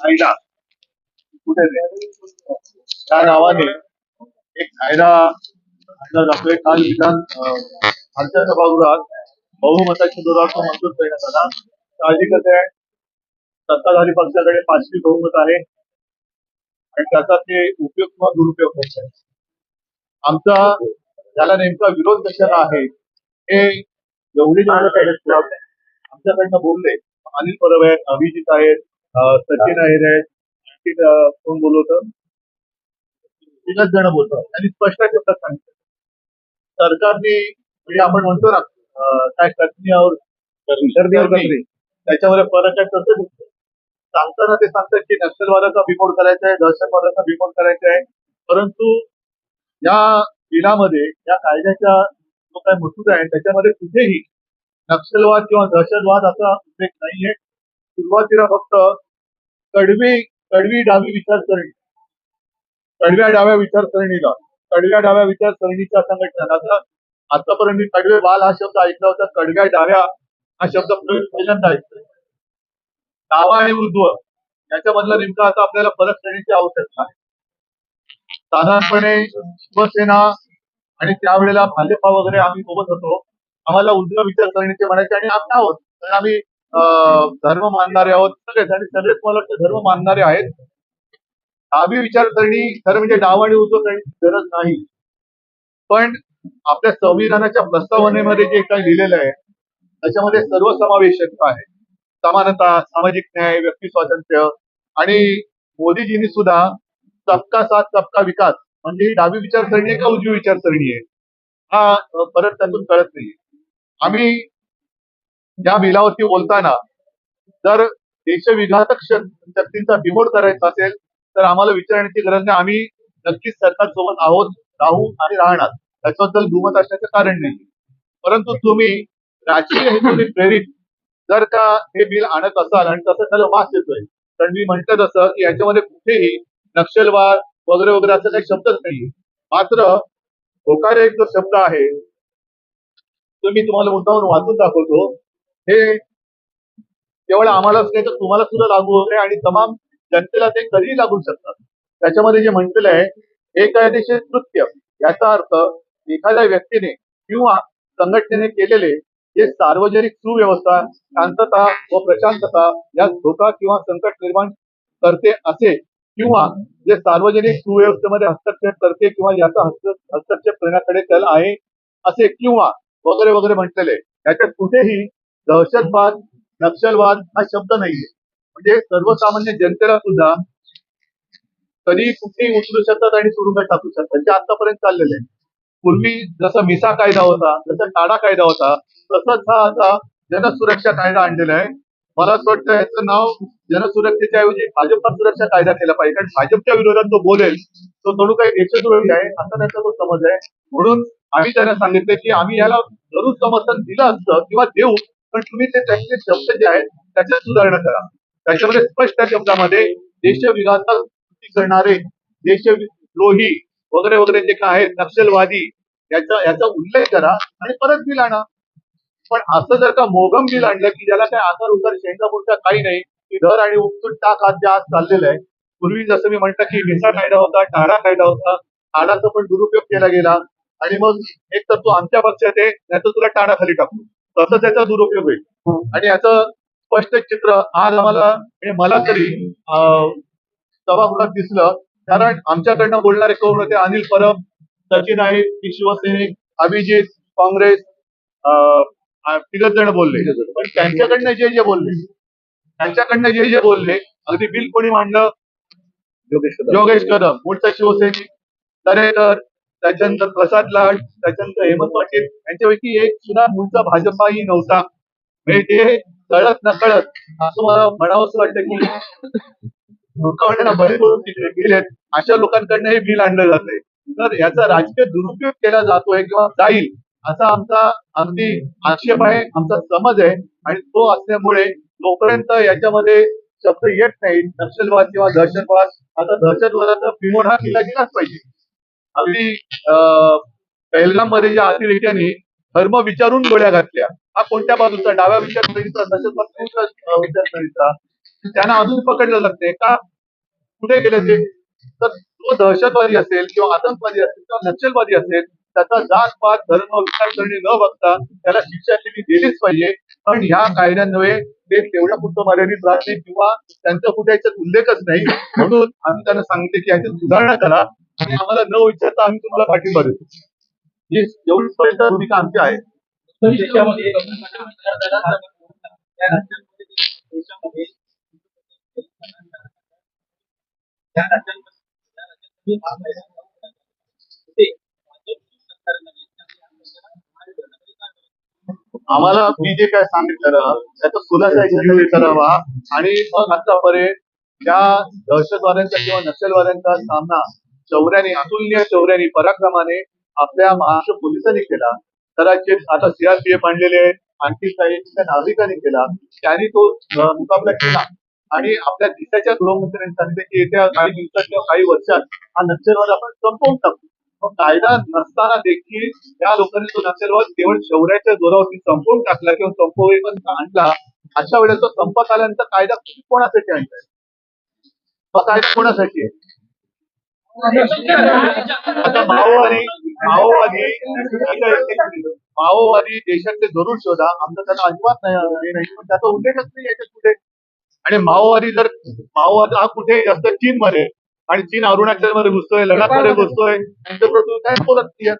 कायदा कुठे त्या नावाने एक कायदा आणला जातोय काल विधान खालच्या सभागृहात बहुमताच्या जोरावर तो मंजूर करण्यात आला साहजिकच आहे सत्ताधारी पक्षाकडे पाचवी बहुमत आहे आणि त्याचा ते उपयोग किंवा दुरुपयोग करत आहे आमचा ज्याला नेमका विरोध कशाला आहे हे एवढे आमच्याकडनं बोलले. अनिल परब आहेत अभिजित आहेत सचिन आहेर आहेत. आणखी कोण बोलवत? तीनच जण बोलतात त्यांनी स्पष्ट शब्दात सांगितलं. सरकारने म्हणजे आपण म्हणतो ना काय त्याच्यावर फरक आहे तसं दिसतं. सांगताना ते सांगतात की नक्षलवादाचा बिमोड करायचा आहे दहशतवादाचा बिमोड करायचा आहे. परंतु या बिलामध्ये या कायद्याच्या जो काय मसुदा आहे त्याच्यामध्ये कुठेही नक्षलवाद किंवा दहशतवाद असा उल्लेख नाहीये. सुरुवातीला फक्त कडवी कडवी डावी विचारसरणी कडव्या डाव्या विचारसरणीला कडव्या डाव्या विचारसरणीच्या संघटना. आता आतापर्यंत मी कडवे बाल हा शब्द ऐकला होता कडव्या डाव्या हा शब्द पहिल्यांदा ऐकतोय. डावा आणि उर्ध्व याच्यामधला नेमका आता आपल्याला परत करण्याची आवश्यकता आहे. साधारणपणे शिवसेना आणि त्यावेळेला भाजपा वगैरे आम्ही सोबत होतो. आम्हाला उजव्या विचारसरणीचे म्हणायचे आणि आम्ही आहोत. कारण आम्ही अं, धर्म मानणारे आहोत. सगळेच आणि सगळेच मला वाटतं धर्म मानणारे आहेत. डावी विचारसरणी खरं म्हणजे डाव आणि उजव करण्याची गरज नाही. पण आपल्या संविधानाच्या प्रस्तावनेमध्ये जे काही लिहिलेलं आहे त्याच्यामध्ये सर्वसमावेशकता आहे. समानता सामाजिक न्याय व्यक्ती स्वातंत्र्य आणि मोदीजींनी सुद्धा सबका साथ सबका विकास म्हणजे ही डावी विचारसरणी आहे का उजवी विचारसरणी आहे? हा परत त्यातून कळत नाही आम्ही या बिलावरती बोलताना जर देशविघातक शक्तींचा बिमोड करायचा असेल तर आम्हाला विचारण्याची गरज नाही. आम्ही नक्कीच सरकार सोबत आहोत राहू आणि राहणार. त्याच्याबद्दल दुमत असण्याचं कारण नाही. परंतु तुम्ही राजकीय हेतूने प्रेरित जर का हे बिल आणत असाल आणि तसं त्याला वास येतोय कारण मी म्हणतो तसं की याच्यामध्ये कुठेही नक्षलवाद वगैरे वगैरे असं काही शब्दच नाही मात्र होकारे एक जो शब्द आहे तो मी तुम्हाला मुद्दाहून वाचून दाखवतो. हे केवळ आम्हालाच नाही तर तुम्हाला सुद्धा लागू होते आणि तमाम जनतेला ते कधीही लागू शकतात. त्याच्यामध्ये जे म्हटलेलं आहे बेकायदेशीर कृत्य याचा अर्थ एखाद्या व्यक्तीने किंवा संघटनेने केलेले जे सार्वजनिक सुव्यवस्था शांतता व प्रशांतता या धोका किंवा संकट निर्माण करते असे किंवा जे सार्वजनिक सुव्यवस्थेमध्ये हस्तक्षेप करते किंवा याचा हस्त हस्तक्षेप करण्याकडे कल आहे असे किंवा वगैरे वगैरे म्हटलेले याच्यात कुठेही दहशतवाद नक्षलवाद हा शब्द नाहीये. म्हणजे सर्वसामान्य जनतेला सुद्धा कधी कुठेही उचलू शकतात आणि तुरुंगात टाकू शकतात. जे आतापर्यंत चाललेले आहे पूर्वी जसा मिसा कायदा होता जसा टाडा कायदा होता तसंच हा आता जनसुरक्षा कायदा आणलेला आहे. मला असं वाटतं याचं नाव जनसुरक्षेच्या ऐवजी भाजपा सुरक्षा कायदा केला पाहिजे. कारण भाजपच्या विरोधात जो बोलेल तो जणू काही देशद्रोही आहे असा त्याचा तो समज आहे. म्हणून आम्ही त्यांना सांगितलं की आम्ही याला जरूर समर्थन दिलं असतं किंवा देऊ पण तुम्ही ते त्यांचे शब्द जे आहेत त्याच्यात सुधारणा करा. त्याच्यामध्ये स्पष्ट शब्दामध्ये देशविघातक कृती करणारे देशद्रोही वगैरे वगैरे जे काय आहेत नक्षलवादी याचा याचा उल्लेख करा आणि परत बिल आणा पण असं जर का मोगम बिल आणलं की ज्याला काय आकार उतर शेंगापूरचा काही नाही की दर आणि उपचूट टाक आज जे आज चाललेलं आहे. पूर्वी जसं मी म्हटलं की भेसा कायदा होता टाळा कायदा होता टाळाचा पण दुरुपयोग केला गेला. आणि मग एक तर तू आमच्या पक्षात आहे नाही तर तुला टाळा खाली टाकू. तसं त्याचा दुरुपयोग होईल. आणि याचं स्पष्ट चित्र आज आम्हाला म्हणजे मला तरी सभागृहात दिसलं. कारण आमच्याकडनं बोलणारे कोण होते? अनिल परब सचिन आहे शिवसेने शिवसैनिक अभिजित काँग्रेस तिघच जण बोलले. पण त्यांच्याकडनं जे जे बोलले त्यांच्याकडनं जे जे बोलले अगदी बिल कोणी मांडलं योगेश कदम मूळचा शिवसैनिक दरेकर त्याच्यानंतर प्रसाद लाड त्याच्यानंतर हेमंत पाटील यांच्यापैकी एक सुद्धा मूळचा भाजपाही नव्हता. म्हणजे कळत नकळत असं मला म्हणावंच वाटतं की लोकांना बरे तिकडे गेलेत. अशा लोकांकडनं हे बिल आणलं जातंय. तर याचा राजकीय दुरुपयोग केला जातोय किंवा जाईल असा आमचा अगदी आक्षेप आहे आमचा समज आहे आणि तो असल्यामुळे जोपर्यंत याच्यामध्ये शब्द येत नाही नक्षलवाद किंवा दहशतवाद आता दहशतवादाचा पिमोड हा केला गेलाच पाहिजे. अगदी अं, पहलगाममध्ये ज्या अतिरेक्यांनी धर्म विचारून गोळ्या घातल्या हा कोणत्या बाजूचा? डाव्या विचारसरणीचा दहशतवाद अं, विचारसरणीचा? त्यांना अजून पकडलं लागते का? कुठे गेले ते? तर तो दहशतवादी असेल किंवा आतंकवादी असेल किंवा नक्षलवादी असेल त्याचा जात पात धर्म विचारसरणी न बघता त्याला शिक्षा केली गेलीच पाहिजे. पण ह्या कायद्यान्वये ते तेवढ्या पुरतं मर्यादित राहत नाही किंवा त्यांचा कुठे याच्यात उल्लेखच नाही. म्हणून आम्ही त्यांना सांगितले की याच्यात सुधारणा करा आणि आम्हाला न विचारता आम्ही तुम्हाला पाठिंबा देतो. ही एवढीच पर्यंत भूमिका आमची आहे. देशामध्ये त्या राज्यांमध्ये देशामध्ये त्या राज्यांमध्ये त्या राज्यांमध्ये हा कायदा लागू झाला. ते राज्यातील सरकारने आम्हाला मी जे काय सांगितलं त्याचा खुलासा एकत्र करावा. आणि मग आतापर्यंत त्या दहशतवाद्यांचा किंवा नक्षलवाद्यांचा सामना शौर्याने अतुलनीय शौर्याने पराक्रमाने आपल्या महाराष्ट्र पोलिसांनी केला कदाचित आता सीआरपीएफ आणलेले आणखी काही नागरिकांनी केला त्यांनी तो मुकाबला केला. आणि आपल्या देशाच्या गृहमंत्र्यांनी सांगितलं की येत्या काही दिवसात किंवा काही वर्षात हा नक्षलवाद आपण संपवून टाकू. कायदा नसताना देखील त्या लोकांनी तो नक्षलवाद केवळ शौर्याच्या जोरावरती संपवून टाकला किंवा संपवेपर्यंत आणला. अशा वेळेस तो संपत आल्यानंतर कायदा कोणासाठी आणलाय हा कायदा कोणासाठी आहे? आता माओवादी माओवादी माओवादी देशातले जरूर शोधा. आमचा त्यांना अजिबात नाही हे नाही. पण त्याचा उल्लेखच नाही याच्यात कुठे. आणि माओवादी जर माओवाद हा कुठे जास्त चीन मध्ये आणि चीन अरुणाचलमध्ये घुसतोय लडाखमध्ये घुसतोय. त्यांच्याबरोबर काय बोलत नाही